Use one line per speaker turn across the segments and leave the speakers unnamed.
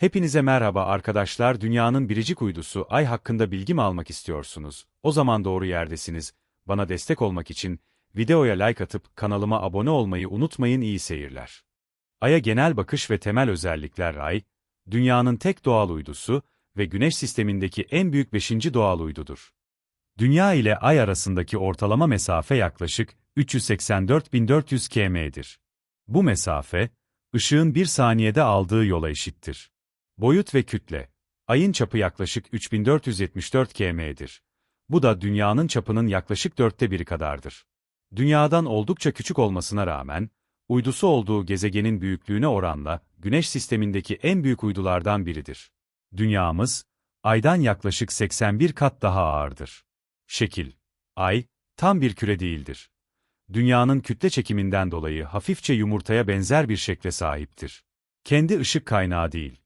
Hepinize merhaba arkadaşlar. Dünyanın biricik uydusu Ay hakkında bilgi mi almak istiyorsunuz? O zaman doğru yerdesiniz. Bana destek olmak için videoya like atıp kanalıma abone olmayı unutmayın. İyi seyirler. Ay'a genel bakış ve temel özellikler Ay, dünyanın tek doğal uydusu ve Güneş sistemindeki en büyük beşinci doğal uydudur. Dünya ile Ay arasındaki ortalama mesafe yaklaşık 384.400 km'dir. Bu mesafe, ışığın bir saniyede aldığı yola eşittir. Boyut ve kütle. Ayın çapı yaklaşık 3474 km'dir. Bu da dünyanın çapının yaklaşık dörtte biri kadardır. Dünyadan oldukça küçük olmasına rağmen, uydusu olduğu gezegenin büyüklüğüne oranla Güneş sistemindeki en büyük uydulardan biridir. Dünyamız, Ay'dan yaklaşık 81 kat daha ağırdır. Şekil. Ay, tam bir küre değildir. Dünyanın kütle çekiminden dolayı hafifçe yumurtaya benzer bir şekle sahiptir. Kendi ışık kaynağı değil.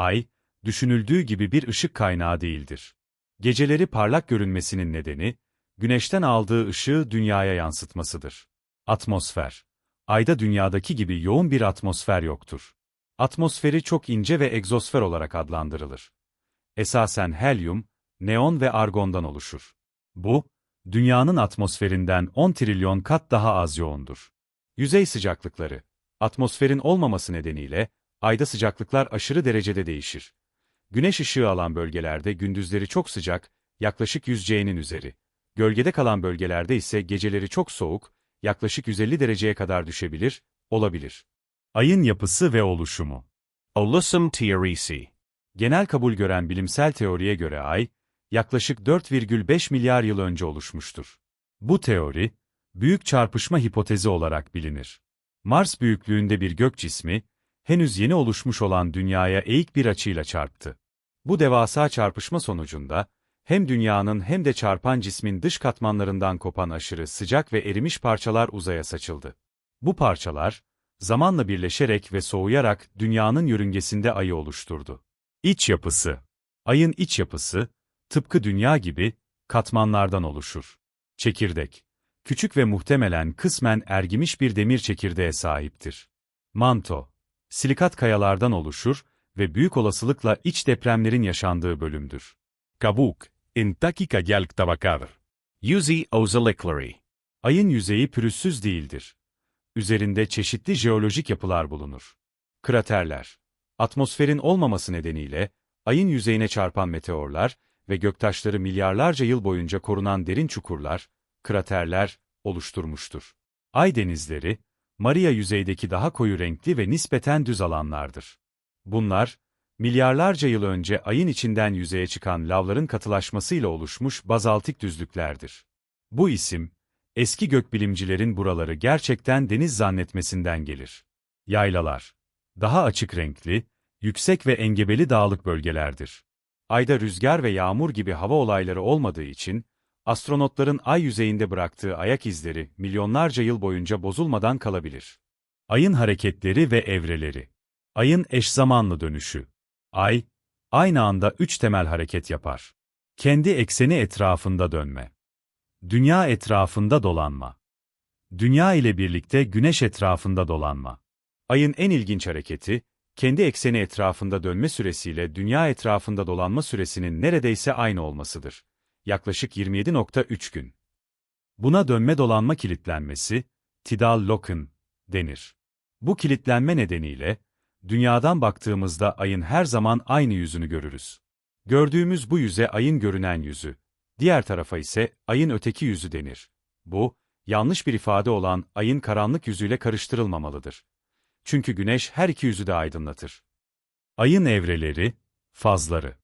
Ay, düşünüldüğü gibi bir ışık kaynağı değildir. Geceleri parlak görünmesinin nedeni, güneşten aldığı ışığı dünyaya yansıtmasıdır. Atmosfer. Ayda dünyadaki gibi yoğun bir atmosfer yoktur. Atmosferi çok ince ve egzosfer olarak adlandırılır. Esasen helyum, neon ve argondan oluşur. Bu, dünyanın atmosferinden 10 trilyon kat daha az yoğundur. Yüzey sıcaklıkları. Atmosferin olmaması nedeniyle, ayda sıcaklıklar aşırı derecede değişir. Güneş ışığı alan bölgelerde gündüzleri çok sıcak, yaklaşık 100 C'nin üzeri. Gölgede kalan bölgelerde ise geceleri çok soğuk, yaklaşık 150 dereceye kadar düşebilir, olabilir. Ayın yapısı ve oluşumu
Olusum Tiarisi.
Genel kabul gören bilimsel teoriye göre Ay, yaklaşık 4,5 milyar yıl önce oluşmuştur. Bu teori, büyük çarpışma hipotezi olarak bilinir. Mars büyüklüğünde bir gök cismi, henüz yeni oluşmuş olan Dünya'ya eğik bir açıyla çarptı. Bu devasa çarpışma sonucunda, hem Dünya'nın hem de çarpan cismin dış katmanlarından kopan aşırı sıcak ve erimiş parçalar uzaya saçıldı. Bu parçalar, zamanla birleşerek ve soğuyarak Dünya'nın yörüngesinde Ay'ı oluşturdu. İç yapısı Ay'ın iç yapısı, tıpkı Dünya gibi, katmanlardan oluşur. Çekirdek Küçük ve muhtemelen kısmen ergimiş bir demir çekirdeğe sahiptir. Manto Silikat kayalardan oluşur ve büyük olasılıkla iç depremlerin yaşandığı bölümdür.
Kabuk. Intaki kagyalk tabakar. Yuzi Ozaliclary.
Ayın yüzeyi pürüzsüz değildir. Üzerinde çeşitli jeolojik yapılar bulunur. Kraterler. Atmosferin olmaması nedeniyle, ayın yüzeyine çarpan meteorlar ve göktaşları milyarlarca yıl boyunca korunan derin çukurlar, kraterler, oluşturmuştur. Ay denizleri, Maria yüzeydeki daha koyu renkli ve nispeten düz alanlardır. Bunlar, milyarlarca yıl önce ayın içinden yüzeye çıkan lavların katılaşmasıyla oluşmuş bazaltik düzlüklerdir. Bu isim, eski gökbilimcilerin buraları gerçekten deniz zannetmesinden gelir. Yaylalar, daha açık renkli, yüksek ve engebeli dağlık bölgelerdir. Ayda rüzgar ve yağmur gibi hava olayları olmadığı için, astronotların ay yüzeyinde bıraktığı ayak izleri milyonlarca yıl boyunca bozulmadan kalabilir. Ayın hareketleri ve evreleri Ayın eş zamanlı dönüşü Ay, aynı anda üç temel hareket yapar. Kendi ekseni etrafında dönme. Dünya etrafında dolanma. Dünya ile birlikte güneş etrafında dolanma. Ayın en ilginç hareketi, kendi ekseni etrafında dönme süresiyle dünya etrafında dolanma süresinin neredeyse aynı olmasıdır. Yaklaşık 27.3 gün. Buna dönme dolanma kilitlenmesi, tidal lock'n denir. Bu kilitlenme nedeniyle, dünyadan baktığımızda ayın her zaman aynı yüzünü görürüz. Gördüğümüz bu yüze ayın görünen yüzü, diğer tarafa ise ayın öteki yüzü denir. Bu, yanlış bir ifade olan ayın karanlık yüzüyle karıştırılmamalıdır. Çünkü güneş her iki yüzü de aydınlatır. Ayın evreleri, fazları.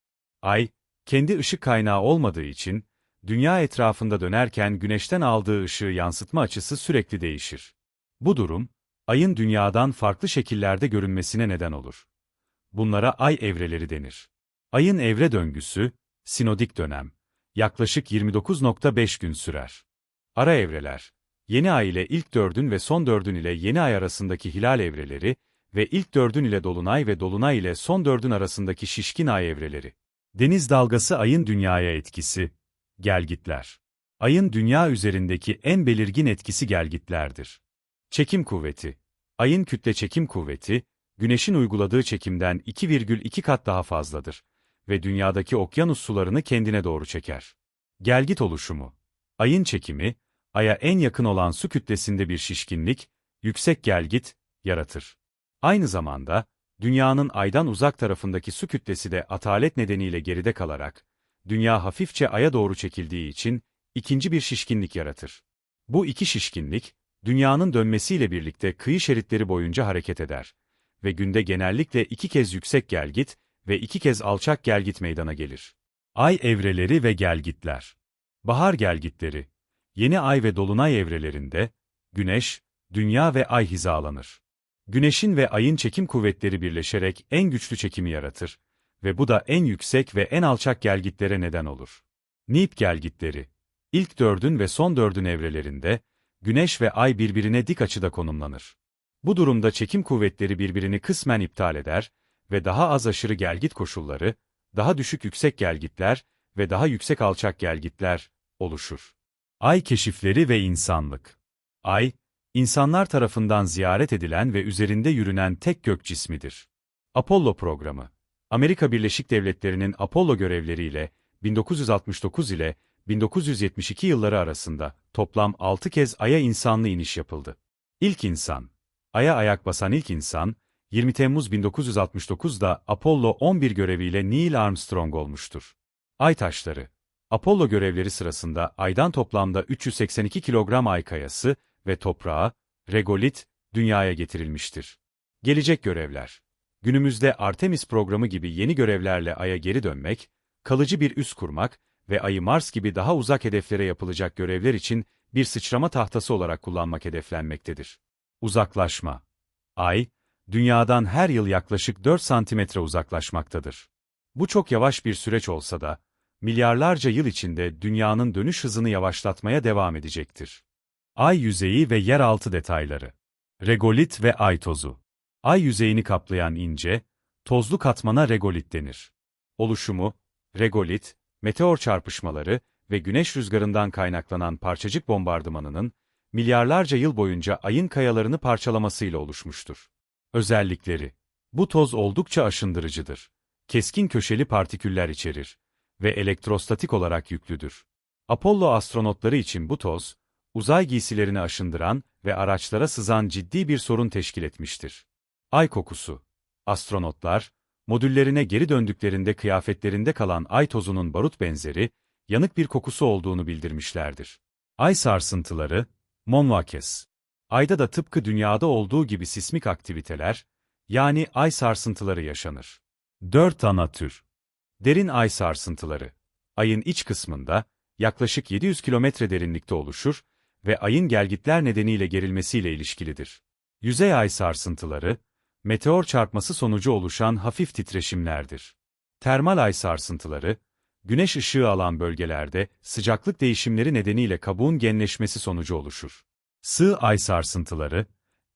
Ay, kendi ışık kaynağı olmadığı için, dünya etrafında dönerken güneşten aldığı ışığı yansıtma açısı sürekli değişir. Bu durum, ayın dünyadan farklı şekillerde görünmesine neden olur. Bunlara ay evreleri denir. Ayın evre döngüsü, sinodik dönem, yaklaşık 29.5 gün sürer. Ara evreler, yeni ay ile ilk dördün ve son dördün ile yeni ay arasındaki hilal evreleri ve ilk dördün ile dolunay ve dolunay ile son dördün arasındaki şişkin ay evreleri. Deniz dalgası ayın dünyaya etkisi, gelgitler. Ayın dünya üzerindeki en belirgin etkisi gelgitlerdir. Çekim kuvveti. Ayın kütle çekim kuvveti, Güneş'in uyguladığı çekimden 2,2 kat daha fazladır ve dünyadaki okyanus sularını kendine doğru çeker. Gelgit oluşumu Ayın çekimi, Ay'a en yakın olan su kütlesinde bir şişkinlik, yüksek gelgit, yaratır. Aynı zamanda, Dünya'nın Ay'dan uzak tarafındaki su kütlesi de atalet nedeniyle geride kalarak, Dünya hafifçe Ay'a doğru çekildiği için, ikinci bir şişkinlik yaratır. Bu iki şişkinlik, Dünya'nın dönmesiyle birlikte kıyı şeritleri boyunca hareket eder ve günde genellikle iki kez yüksek gelgit ve iki kez alçak gelgit meydana gelir. Ay evreleri ve gelgitler Bahar gelgitleri Yeni ay ve dolunay evrelerinde, Güneş, Dünya ve Ay hizalanır. Güneşin ve Ay'ın çekim kuvvetleri birleşerek en güçlü çekimi yaratır ve bu da en yüksek ve en alçak gelgitlere neden olur. Nip gelgitleri İlk dördün ve son dördün evrelerinde, Güneş ve Ay birbirine dik açıda konumlanır. Bu durumda çekim kuvvetleri birbirini kısmen iptal eder ve daha az aşırı gelgit koşulları, daha düşük yüksek gelgitler ve daha yüksek alçak gelgitler oluşur. Ay keşifleri ve insanlık Ay, insanlar tarafından ziyaret edilen ve üzerinde yürünen tek gök cismidir. Apollo programı Amerika Birleşik Devletleri'nin Apollo görevleriyle 1969 ile 1972 yılları arasında toplam 6 kez Ay'a insanlı iniş yapıldı. İlk insan, Ay'a ayak basan ilk insan, 20 Temmuz 1969'da Apollo 11 göreviyle Neil Armstrong olmuştur. Ay taşları Apollo görevleri sırasında Ay'dan toplamda 382 kilogram ay kayası ve toprağı, regolit, dünyaya getirilmiştir. Gelecek görevler Günümüzde Artemis programı gibi yeni görevlerle Ay'a geri dönmek, kalıcı bir üs kurmak ve Ay'ı Mars gibi daha uzak hedeflere yapılacak görevler için bir sıçrama tahtası olarak kullanmak hedeflenmektedir. Uzaklaşma Ay, Dünya'dan her yıl yaklaşık 4 santimetre uzaklaşmaktadır. Bu çok yavaş bir süreç olsa da, milyarlarca yıl içinde Dünya'nın dönüş hızını yavaşlatmaya devam edecektir. Ay yüzeyi ve yeraltı detayları Regolit ve ay tozu Ay yüzeyini kaplayan ince, tozlu katmana regolit denir. Oluşumu, regolit, meteor çarpışmaları ve güneş rüzgarından kaynaklanan parçacık bombardımanının, milyarlarca yıl boyunca ayın kayalarını parçalamasıyla oluşmuştur. Özellikleri Bu toz oldukça aşındırıcıdır. Keskin köşeli partiküller içerir ve elektrostatik olarak yüklüdür. Apollo astronotları için bu toz, uzay giysilerini aşındıran ve araçlara sızan ciddi bir sorun teşkil etmiştir. Ay kokusu Astronotlar, modüllerine geri döndüklerinde kıyafetlerinde kalan ay tozunun barut benzeri, yanık bir kokusu olduğunu bildirmişlerdir. Ay sarsıntıları, Monvakes. Ayda da tıpkı dünyada olduğu gibi sismik aktiviteler, yani ay sarsıntıları yaşanır. Dört ana tür. Derin ay sarsıntıları. Ayın iç kısmında, yaklaşık 700 kilometre derinlikte oluşur ve ayın gelgitler nedeniyle gerilmesiyle ilişkilidir. Yüzey ay sarsıntıları, meteor çarpması sonucu oluşan hafif titreşimlerdir. Termal ay sarsıntıları, güneş ışığı alan bölgelerde sıcaklık değişimleri nedeniyle kabuğun genleşmesi sonucu oluşur. Sığ ay sarsıntıları,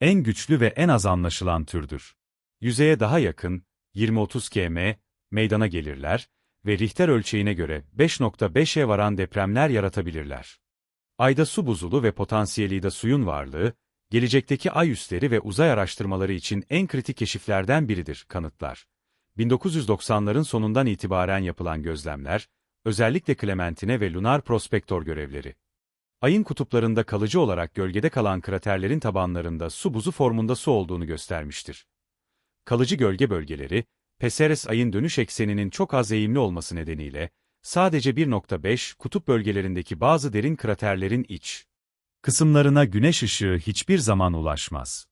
en güçlü ve en az anlaşılan türdür. Yüzeye daha yakın, 20-30 km, meydana gelirler ve Richter ölçeğine göre 5.5'e varan depremler yaratabilirler. Ayda su buzulu ve potansiyeli de suyun varlığı, gelecekteki ay üsleri ve uzay araştırmaları için en kritik keşiflerden biridir, kanıtlar. 1990'ların sonundan itibaren yapılan gözlemler, özellikle Clementine ve Lunar Prospektor görevleri. Ayın kutuplarında kalıcı olarak gölgede kalan kraterlerin tabanlarında su buzu formunda su olduğunu göstermiştir. Kalıcı gölge bölgeleri, Peseres ayın dönüş ekseninin çok az eğimli olması nedeniyle, sadece 1.5 kutup bölgelerindeki bazı derin kraterlerin iç kısımlarına güneş ışığı hiçbir zaman ulaşmaz.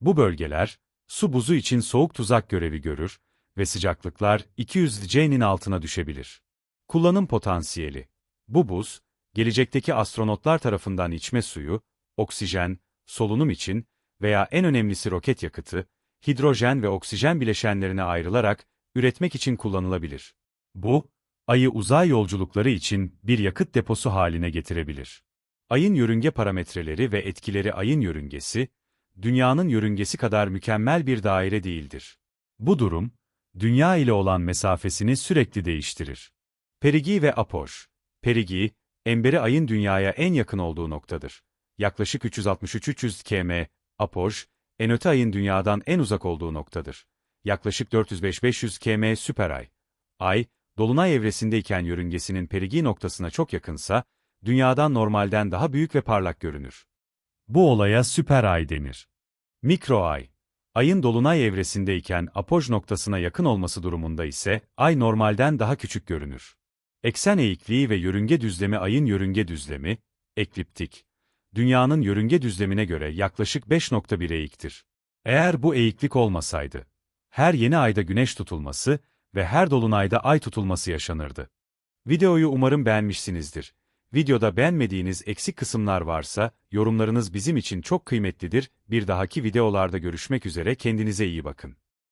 Bu bölgeler, su buzu için soğuk tuzak görevi görür ve sıcaklıklar 200 C'nin altına düşebilir. Kullanım potansiyeli Bu buz, gelecekteki astronotlar tarafından içme suyu, oksijen, solunum için veya en önemlisi roket yakıtı, hidrojen ve oksijen bileşenlerine ayrılarak üretmek için kullanılabilir. Bu, ayı uzay yolculukları için bir yakıt deposu haline getirebilir. Ayın yörünge parametreleri ve etkileri ayın yörüngesi, dünyanın yörüngesi kadar mükemmel bir daire değildir. Bu durum, dünya ile olan mesafesini sürekli değiştirir. Perigi ve Apor Perigi, Emberi ayın dünyaya en yakın olduğu noktadır. Yaklaşık 363-300 km, Apoj, en öte ayın dünyadan en uzak olduğu noktadır. Yaklaşık 405-500 km süper ay. Ay, dolunay evresindeyken yörüngesinin perigi noktasına çok yakınsa, dünyadan normalden daha büyük ve parlak görünür. Bu olaya süper ay denir. Mikro ay. Ayın dolunay evresindeyken apoj noktasına yakın olması durumunda ise ay normalden daha küçük görünür. Eksen eğikliği ve yörünge düzlemi ayın yörünge düzlemi, ekliptik. Dünyanın yörünge düzlemine göre yaklaşık 5.1 eğiktir. Eğer bu eğiklik olmasaydı, her yeni ayda güneş tutulması ve her dolunayda ay tutulması yaşanırdı. Videoyu umarım beğenmişsinizdir. Videoda beğenmediğiniz eksik kısımlar varsa, yorumlarınız bizim için çok kıymetlidir. Bir dahaki videolarda görüşmek üzere kendinize iyi bakın.